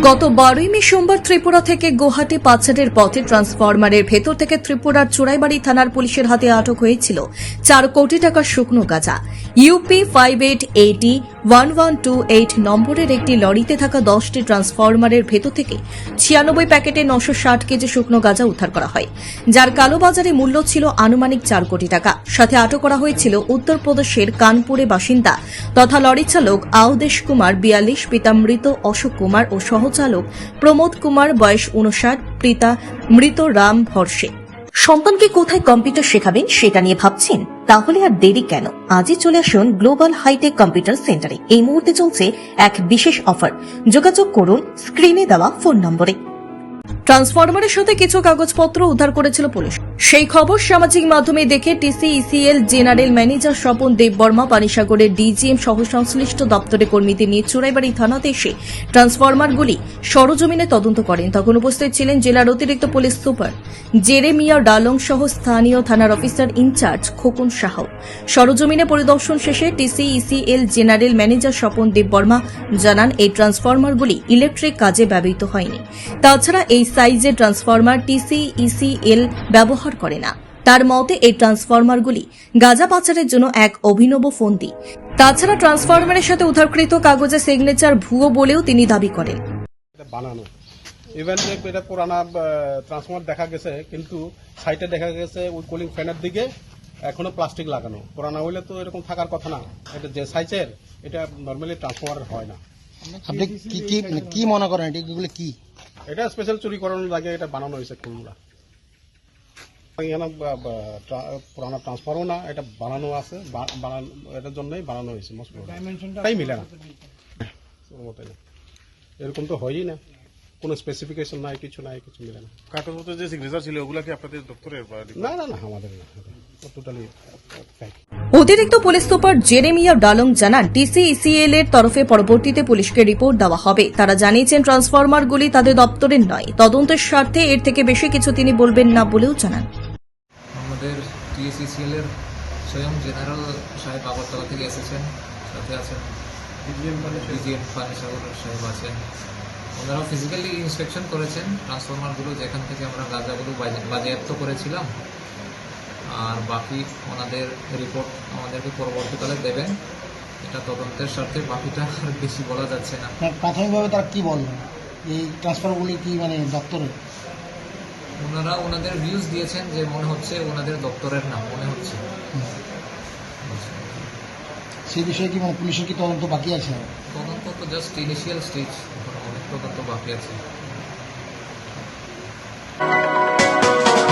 গত বারোই মে সোমবার ত্রিপুরা থেকে গুয়াহাটি পাচারের পথে ট্রান্সফরমারের ভেতর থেকে ত্রিপুরার চোরাইবাড়ি থানার পুলিশের হাতে আটক হয়েছিল চার কোটি টাকার শুকনো গাঁজা। UP five eight eighty one one two eight নম্বরের একটি লরিতে থাকা দশটি ট্রান্সফরমারের ভেতর থেকে ছিয়ানব্বই প্যাকেটে নশো ষাট কেজি শুকনো গাঁজা উদ্ধার করা হয়, যার কালোবাজারে মূল্য ছিল আনুমানিক চার কোটি টাকা। সাথে আটক করা হয়েছিল উত্তরপ্রদেশের কানপুরে বাসিন্দা তথা লরি চালক আউদেশ কুমার বিয়াল্লিশ, পিতা মৃত অশোক কুমার ও সহচালক প্রমোদ কুমার, বয়স উনষাট পিতা মৃত রাম ভরসে। সন্তানকে কোথায় কম্পিউটার শেখাবেন সেটা নিয়ে ভাবছেন? তাহলে আর দেরি কেন? আজই চলে আসুন গ্লোবাল হাইটেক কম্পিউটার সেন্টারে এই মুহূর্তে চলছে এক বিশেষ অফার যোগাযোগ করুন স্ক্রিনে দেওয়া ফোন নম্বরে। ট্রান্সফরমারের সাথে কিছু কাগজপত্র উদ্ধার করেছিল পুলিশ। সেই খবর সামাজিক মাধ্যমে দেখে TCECL general manager Swapan Debbarma পানিসাগরের DGM সহ সংশ্লিষ্ট দপ্তরে কর্মীদের নিয়ে চুরাইবাড়ি থানাতে এসে ট্রান্সফরমারগুলি সরজমিনে তদন্ত করেন। তখন উপস্থিত ছিলেন জেলার অতিরিক্ত পুলিশ সুপার জেরেমিয়া ডালং সহ স্থানীয় থানার অফিসার ইনচার্জ খোকন সাহ। সরজমিনে পরিদর্শন শেষে TCECL general manager Swapan Debbarma জানান, এই ট্রান্সফরমারগুলি ইলেকট্রিক কাজে ব্যবহৃত হয়নি। তাছাড়া এই সাইজের ট্রান্সফরমার টিসিইসিএল ব্যবহার করে না। তার মতে এই ট্রান্সফরমারগুলি গাঁজা পাচারের জন্য এক অভিনব ফন্দি। তাছাড়া ট্রান্সফরমারের সাথে উদ্ধারকৃত কাগজে সিগনেচার ভুয়ো বলেও তিনি দাবি করেন। বানানো। ইভেন এটা পুরানা ট্রান্সফর্মার দেখা গেছে কিন্তু সাইটে দেখা গেছে ওই কুলিং ফ্যানের দিকে এখনও প্লাস্টিক লাগানো। পুরানা হইলে তো এরকম থাকার কথা না। এটা যে সাইজের এটা নর্মালি ট্রান্সফর্মার হয় না। আপনি কি কি মানে কি মনে করেন? এগুলো কি? এটা স্পেশাল চুরি করানোর লাগে এটা বানানো হয়েছে এখানে ট্রা- পুরানা ট্রান্সফারও না এটা বানানো আছে বানানো এটার জন্যই বানানো হয়েছে তাই মিলে না। এরকম তো হয়ই না। কোনো স্পেসিফিকেশন নাই কিছু নাই কিছু মিলে না। কাগজপত্র যে সিগনেচার ছিল ওগুলা কি আপনাদের দপ্তরের না না না আমাদের না। টোটালি অতিরিক্ত পুলিশ সুপার জেরেমিয়া ডালং জানান টিসিইসিএল এর তরফে পরবর্তীতে পুলিশকে রিপোর্ট দেওয়া হবে। তারা জানিয়েছেন ট্রান্সফরমারগুলি তাদের দপ্তরের নয়। তদন্তের স্বার্থে এর থেকে বেশি কিছু তিনি বলবেন না বলেও জানান। আমাদের টিএসিসিএল এর স্বয়ং জেনারেল সাহেব আগরতলা থেকে এসেছেন সাথে আছেন ডিজিএম পানিসাগর সাহেব আছেন। ওনারা ফিজিক্যালি ইন্সপেকশন করেছেন ট্রান্সফরমারগুলো যেখান থেকে আমরা গাঁজাগুলো বাজেয়াপ্ত করেছিলাম। আর বাকি ওনাদের রিপোর্ট আমাদেরকে পরবর্তীকালে দেবেন। এটা তদন্তের স্বার্থে বাকিটা আর বেশি বলা যাচ্ছে না। মানে প্রাথমিকভাবে তারা কি বললেন এই ট্রান্সফারগুলি কি মানে দপ্তরের? ওনারা ওনাদের ভিউজ দিয়েছেন যে মনে হচ্ছে ওনাদের দপ্তরের নাম মনে হচ্ছে। সেই বিষয়ে কি মানে পুলিশের কি তদন্ত বাকি আছে? তদন্ত তো জাস্ট ইনিশিয়াল স্টেজ তদন্ত বাকি আছে।